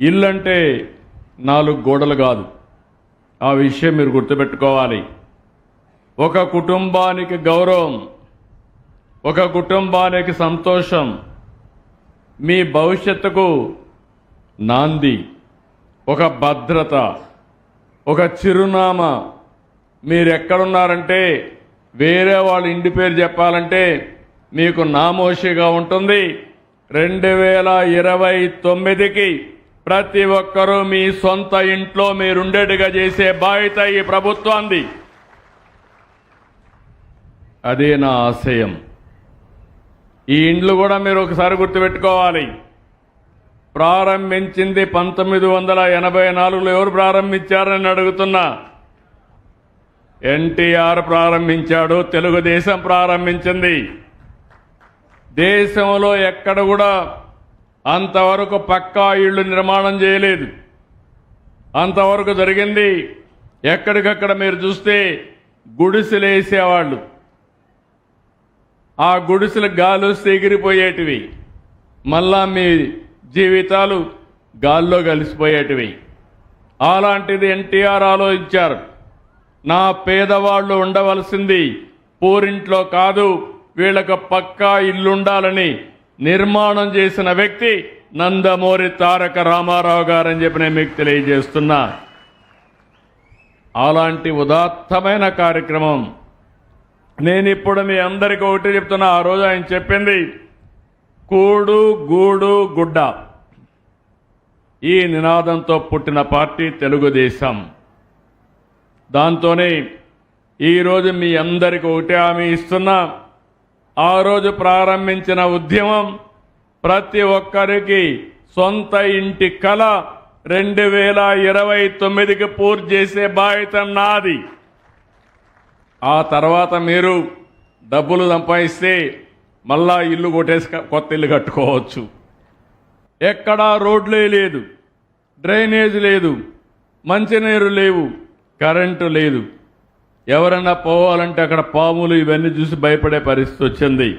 ఇల్లు అంటే నాలుగు గోడలు కాదు. ఆ విషయం మీరు గుర్తుపెట్టుకోవాలి. ఒక కుటుంబానికి గౌరవం ఒక కుటుంబానికి సంతోషం మీ భవిష్యత్తుకు నాంది ఒక భద్రత ఒక చిరునామా. మీరు ఎక్కడున్నారంటే వేరే వాళ్ళ ఇంటి పేరు చెప్పాలంటే మీకు నామోషిగా ఉంటుంది. రెండు వేల ఇరవై తొమ్మిదికి ప్రతి ఒక్కరూ మీ సొంత ఇంట్లో మీరుండేట్టుగా చేసే బాధ్యత ఈ ప్రభుత్వాన్ని అదే నా ఆశయం. ఈ ఇండ్లు కూడా మీరు ఒకసారి గుర్తుపెట్టుకోవాలి. ప్రారంభించింది పంతొమ్మిది వందల ఎనభై నాలుగులో ఎవరు ప్రారంభించారని అడుగుతున్నా. ఎన్టీఆర్ ప్రారంభించాడు తెలుగుదేశం ప్రారంభించింది. దేశంలో ఎక్కడ కూడా అంతవరకు పక్కా ఇళ్ళు నిర్మాణం చేయలేదు. అంతవరకు జరిగింది ఎక్కడికక్కడ మీరు చూస్తే గుడిసెలు వేసేవాళ్ళు ఆ గుడిసెలు గాలు వస్తే ఎగిరిపోయేటివి మళ్ళా మీ జీవితాలు గాల్లో కలిసిపోయేటివి. అలాంటిది ఎన్టీఆర్ ఆలోచించారు. నా పేదవాళ్ళు ఉండవలసింది పూరింట్లో కాదు వీళ్ళకు పక్కా ఇల్లుండాలని నిర్మాణం చేసిన వ్యక్తి నందమూరి తారక రామారావు గారని చెప్పి నేను మీకు తెలియజేస్తున్నా. అలాంటి ఉదాత్తమైన కార్యక్రమం నేను ఇప్పుడు మీ అందరికీ ఒకటి చెప్తున్నా. ఆ రోజు ఆయన చెప్పింది కూడు గూడు గుడ్డ. ఈ నినాదంతో పుట్టిన పార్టీ తెలుగుదేశం. దాంతోనే ఈరోజు మీ అందరికీ ఒకటే హామీ ఇస్తున్నా. ఆ రోజు ప్రారంభించిన ఉద్యమం ప్రతి ఒక్కరికి సొంత ఇంటి కళ రెండు వేల ఇరవై తొమ్మిదికి పూర్తి చేసే బాధ్యత నాది. ఆ తర్వాత మీరు డబ్బులు సంపాదిస్తే మళ్ళా ఇల్లు కొట్టేసి కొత్త ఇల్లు కట్టుకోవచ్చు. ఎక్కడా రోడ్లే లేదు. డ్రైనేజ్ లేదు. మంచినీరు లేవు. కరెంటు లేదు. ఎవరన్నా పోవాలంటే అక్కడ పాములు ఇవన్నీ చూసి భయపడే పరిస్థితి వచ్చింది.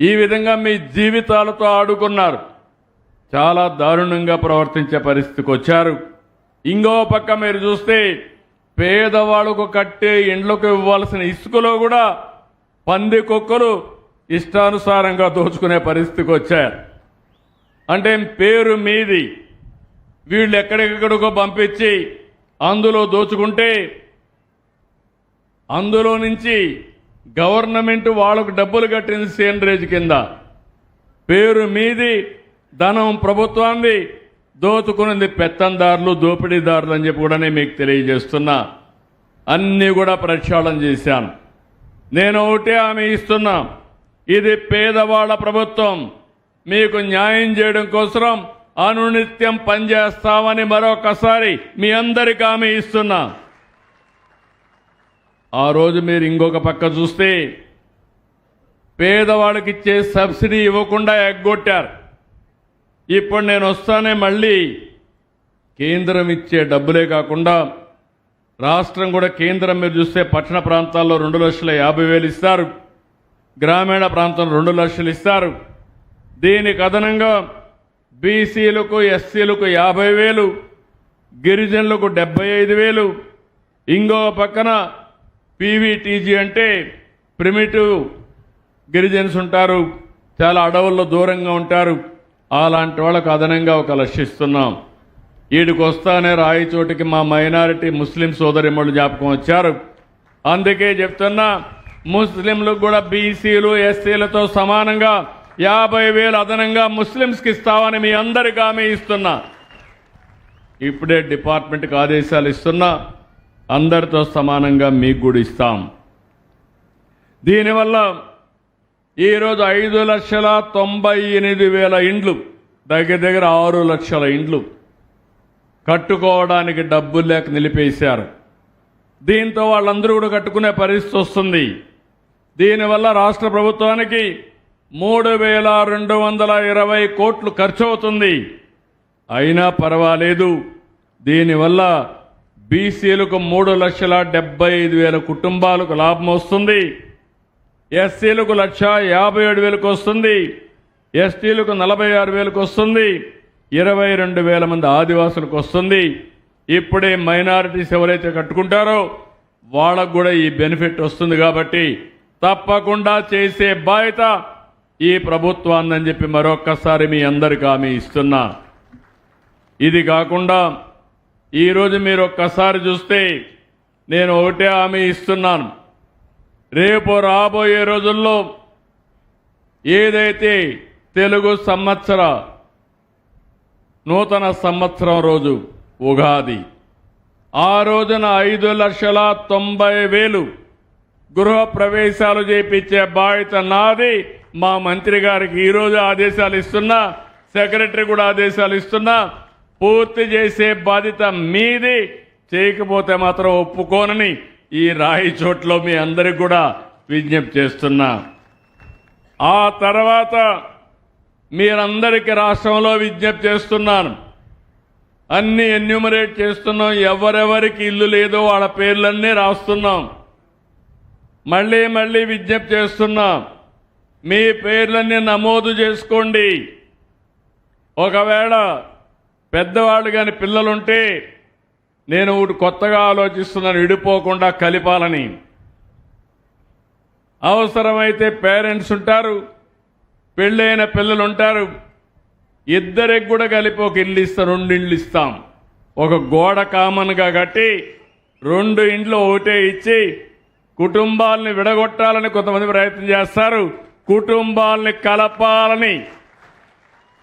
ఈ విధంగా మీ జీవితాలతో ఆడుకున్నారు. చాలా దారుణంగా ప్రవర్తించే పరిస్థితికి వచ్చారు. ఇంకో పక్క మీరు చూస్తే పేదవాళ్ళకు కట్టే ఇండ్లకు ఇవ్వాల్సిన ఇసుకలో కూడా పంది కుక్కలు ఇష్టానుసారంగా దోచుకునే పరిస్థితికి వచ్చారు. అంటే పేరు మీది. వీళ్ళు ఎక్కడెక్కడికో పంపించి అందులో దోచుకుంటే అందులో నుంచి గవర్నమెంట్ వాళ్ళకు డబ్బులు కట్టింది సేంద్రేజ్ కింద. పేరు మీది ధనం ప్రభుత్వాన్ని దోచుకున్నది పెత్తందారులు దోపిడీదారులు అని చెప్పి కూడా నేను మీకు తెలియజేస్తున్నా. అన్నీ కూడా ప్రక్షాళన చేశాను. నేను ఒకటే ఆమె ఇస్తున్నా. ఇది పేదవాళ్ళ ప్రభుత్వం. మీకు న్యాయం చేయడం కోసం అనునిత్యం పనిచేస్తామని మరొకసారి మీ అందరికీ ఆమె ఇస్తున్నా. ఆ రోజు మీరు ఇంకొక పక్క చూస్తే పేదవాళ్ళకి ఇచ్చే సబ్సిడీ ఇవ్వకుండా ఎగ్గొట్టారు. ఇప్పుడు నేను వస్తానే మళ్ళీ కేంద్రం ఇచ్చే డబ్బులే కాకుండా రాష్ట్రం కూడా కేంద్రం మీరు చూస్తే పట్టణ ప్రాంతాల్లో రెండు లక్షల యాభై వేలు ఇస్తారు. గ్రామీణ ప్రాంతంలో రెండు లక్షలు ఇస్తారు. దీనికి అదనంగా బీసీలకు ఎస్సీలకు యాభై వేలు గిరిజనులకు డెబ్బై ఐదు వేలు ఇంకో పక్కన పీవీటీజీ అంటే ప్రిమిటివ్ గిరిజన్స్ ఉంటారు. చాలా అడవుల్లో దూరంగా ఉంటారు. అలాంటి వాళ్ళకు అదనంగా ఒక లక్షిస్తున్నాం ఈడికి వస్తానే రాయి చోటికి మా మైనారిటీ ముస్లిం సోదరిమ్మళ్ళు జ్ఞాపకం వచ్చారు. అందుకే చెప్తున్నా ముస్లింలకు కూడా బీసీలు ఎస్సీలతో సమానంగా యాభై వేలు అదనంగా ముస్లింస్కి ఇస్తామని మీ అందరికీ హామీ ఇస్తున్నా. ఇప్పుడే డిపార్ట్మెంట్కి ఆదేశాలు ఇస్తున్నా. అందరితో సమానంగా మీకు కూడా ఇస్తాం. దీనివల్ల ఈరోజు ఐదు లక్షల తొంభై ఎనిమిది వేల ఇండ్లు దగ్గర దగ్గర ఆరు లక్షల ఇండ్లు కట్టుకోవడానికి డబ్బులు లేక నిలిపేశారు. దీంతో వాళ్ళందరూ కూడా కట్టుకునే పరిస్థితి వస్తుంది. దీనివల్ల రాష్ట్ర ప్రభుత్వానికి మూడు వేల రెండు వందల ఇరవై కోట్లు ఖర్చు అవుతుంది అయినా పర్వాలేదు. దీనివల్ల బీసీలకు మూడు లక్షల డెబ్బై ఐదు వేల కుటుంబాలకు లాభం వస్తుంది. ఎస్సీలకు లక్ష యాభై ఏడు వేలకు వస్తుంది. ఎస్టీలకు నలభై ఆరు వేలకు వస్తుంది. ఇరవై రెండు వేల మంది ఆదివాసులకు వస్తుంది. ఇప్పుడే మైనారిటీస్ ఎవరైతే కట్టుకుంటారో వాళ్ళకు కూడా ఈ బెనిఫిట్ వస్తుంది కాబట్టి తప్పకుండా చేసే బాధ్యత ఈ ప్రభుత్వాన్ని అని చెప్పి మరొక్కసారి మీ అందరికి హామీ ఇస్తున్నా. ఇది కాకుండా ఈరోజు మీరు ఒక్కసారి చూస్తే నేను ఒకటే హామీ ఇస్తున్నాను. రేపు రాబోయే రోజుల్లో ఏదైతే తెలుగు సంవత్సర నూతన సంవత్సరం రోజు ఉగాది ఆ రోజున ఐదు లక్షల తొంభై వేలు గృహ ప్రవేశాలు చేపించే బాధ్యత నాది. మా మంత్రి గారికి ఈరోజు ఆదేశాలు ఇస్తున్నా సెక్రటరీ కూడా ఆదేశాలు ఇస్తున్నా. పూర్తి చేసే బాధ్యత మీది. చేయకపోతే మాత్రం ఒప్పుకోనని ఈ రాయి చోట్లో మీ అందరికి కూడా విజ్ఞప్తి చేస్తున్నా. ఆ తర్వాత మీరందరికీ రాష్ట్రంలో విజ్ఞప్తి చేస్తున్నాను. అన్ని ఎన్యూమరేట్ చేస్తున్నాం. ఎవరెవరికి ఇల్లు లేదో వాళ్ళ పేర్లన్నీ రాస్తున్నాం. మళ్ళీ మళ్ళీ విజ్ఞప్తి చేస్తున్నాం. మీ పేర్లన్నీ నమోదు చేసుకోండి. ఒకవేళ పెద్దవాళ్ళు కానీ పిల్లలుంటే నేను ఒకటి కొత్తగా ఆలోచిస్తున్నాను విడిపోకుండా కలిపాలని. అవసరమైతే పేరెంట్స్ ఉంటారు పెళ్ళైన పిల్లలు ఉంటారు ఇద్దరికి కూడా కలిపి ఒక ఇల్లు ఇస్తాం రెండు ఇండ్లు ఇస్తాం. ఒక గోడ కామన్గా కట్టి రెండు ఇండ్లు ఒకటే ఇచ్చి కుటుంబాలని విడగొట్టాలని కొంతమంది ప్రయత్నం చేస్తారు కుటుంబాలని కలపాలని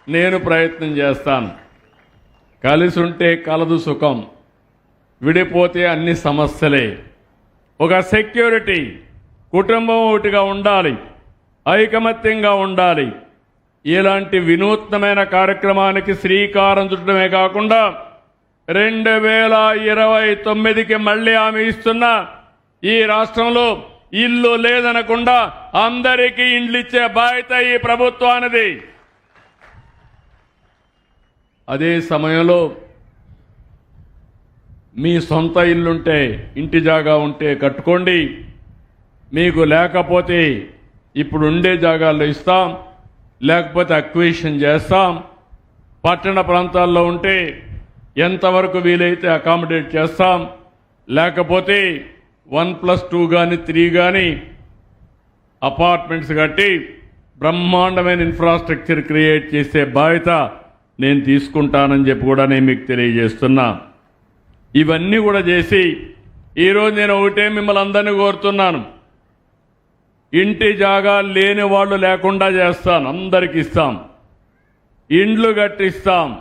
నేను ప్రయత్నం చేస్తాను. కలిసి ఉంటే కలదు సుఖం విడిపోతే అన్ని సమస్యలే. ఒక సెక్యూరిటీ కుటుంబం ఒకటిగా ఉండాలి ఐకమత్యంగా ఉండాలి. ఇలాంటి వినూత్నమైన కార్యక్రమానికి శ్రీకారం చుట్టడమే కాకుండా రెండు వేల ఇరవై తొమ్మిదికి మళ్ళీ ఆమె ఇస్తున్న ఈ రాష్ట్రంలో ఇల్లు లేదనకుండా అందరికీ ఇండ్లిచ్చే బాధ్యత ఈ ప్రభుత్వానిది. అదే సమయంలో మీ సొంత ఇల్లుంటే ఇంటి జాగా ఉంటే కట్టుకోండి. మీకు లేకపోతే ఇప్పుడు ఉండే జాగాల్లో ఇస్తాం. లేకపోతే అక్వేషన్ చేస్తాం. పట్టణ ప్రాంతాల్లో ఉంటే ఎంతవరకు వీలైతే అకామిడేట్ చేస్తాం. లేకపోతే వన్ ప్లస్ టూ కానీ త్రీ కానీ అపార్ట్మెంట్స్ కట్టి బ్రహ్మాండమైన ఇన్ఫ్రాస్ట్రక్చర్ క్రియేట్ చేసే బాధ్యత నేను తీసుకుంటానని చెప్పి కూడా నేను మీకు తెలియజేస్తున్నా. ఇవన్నీ కూడా చేసి ఈరోజు నేను ఒకటే మిమ్మల్ని అందరినీ కోరుతున్నాను. ఇంటి జాగా లేని వాళ్ళు లేకుండా చేస్తాను. అందరికి ఇస్తాం. ఇండ్లు కట్టిస్తాం.